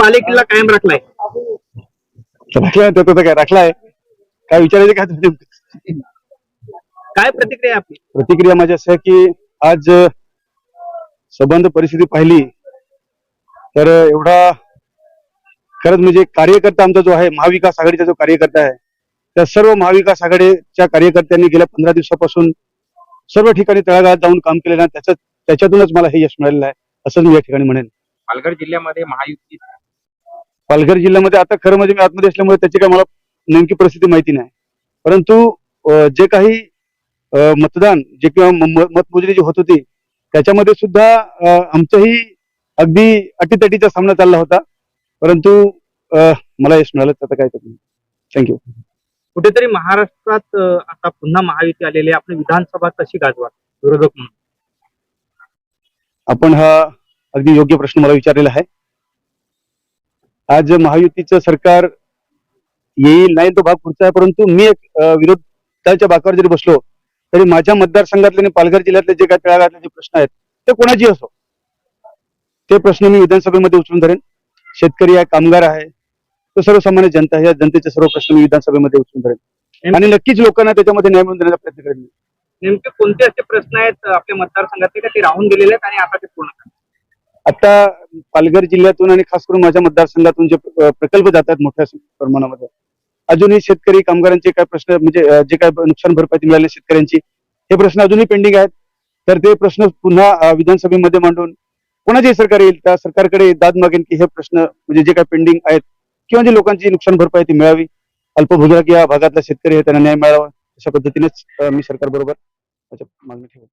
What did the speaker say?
बालेकिल्ला कायम राखलाय. राखलाय तर तो काय राखलाय? काय विचारायचं काय तुमची काय प्रतिक्रिया आहे आपली? प्रतिक्रिया माझी असं आहे की आज संबंध परिस्थिती पाहिली तर एवढा खरंच म्हणजे कार्यकर्ता आमचा जो आहे महाविकास आघाडीचा जो कार्यकर्ता आहे त्या सर्व महाविकास आघाडीच्या कार्यकर्त्यांनी गेल्या पंधरा दिवसापासून सर्व ठिकाणी तळागाळात जाऊन काम केलेलं आहे. त्याच्या त्याच्यातूनच मला हे यश मिळालेलं आहे असंच मी या ठिकाणी म्हणेन. पालघर जिल्ह्यामध्ये महायुती पालघर जिल्ह्यामध्ये आता खरं म्हणजे मी आतमध्ये असल्यामुळे त्याची काय मला नेमकी परिस्थिती माहिती नाही. परंतु जे काही मतदान जे किंवा मतमोजणी जी होत होती त्याच्यामध्ये सुद्धा आमचंही अगदी अटीतटीचा सामना चालला होता. परंतु मला यश मिळालं त्याचं काय थँक्यू कुठेतरी महाराष्ट्रात आता पुन्हा महायुती आलेली आपण विधानसभा कशी गाजवा विरोधक म्हणून. आपण हा अगदी योग्य प्रश्न मला विचारलेला आहे. आज महायुतीचं सरकार येईल नाही तो भाग पुढचा आहे परंतु मी एक विरोधाच्या बाकावर जरी बसलो तरी माझ्या मतदारसंघातले आणि पालघर जिल्ह्यातले जे काही तळागाळातले जे प्रश्न आहेत ते कोणाची असो ते प्रश्न मी विधानसभेमध्ये उचलून धरेन शेतकरी आहे कामगार आहे तो सर्वसामान्य जनता आहे या जनतेचे सर्व प्रश्न मी विधानसभेमध्ये उचलून धरेन आणि नक्कीच लोकांना त्याच्यामध्ये न्याय मिळवून देण्याचा प्रयत्न करेन. नेमके कोणते असे प्रश्न आहेत आपल्या मतदारसंघातले का ते राहून गेलेले आहेत आणि आता ते पूर्ण? आता पालघर जिल्ह्यातून आणि खास करून माझ्या मतदारसंघातून जे प्रकल्प जातात मोठ्या प्रमाणामध्ये अजूनही शेतकरी कामगारांचे काय प्रश्न म्हणजे जे काय नुकसान भरपाई मिळाली शेतकऱ्यांची हे प्रश्न अजूनही पेंडिंग आहेत. तर ते प्रश्न पुन्हा विधानसभेमध्ये मांडून कोणाचेही सरकार येईल त्या सरकारकडे दाद मागेन की हे प्रश्न म्हणजे जे काय पेंडिंग आहेत किंवा जे लोकांची नुकसान भरपाई ती मिळावी. अल्पभूधारक या भागातला शेतकरी आहे त्यांना न्याय मिळावा अशा पद्धतीनेच मी सरकार बरोबर मागणी ठेवतो.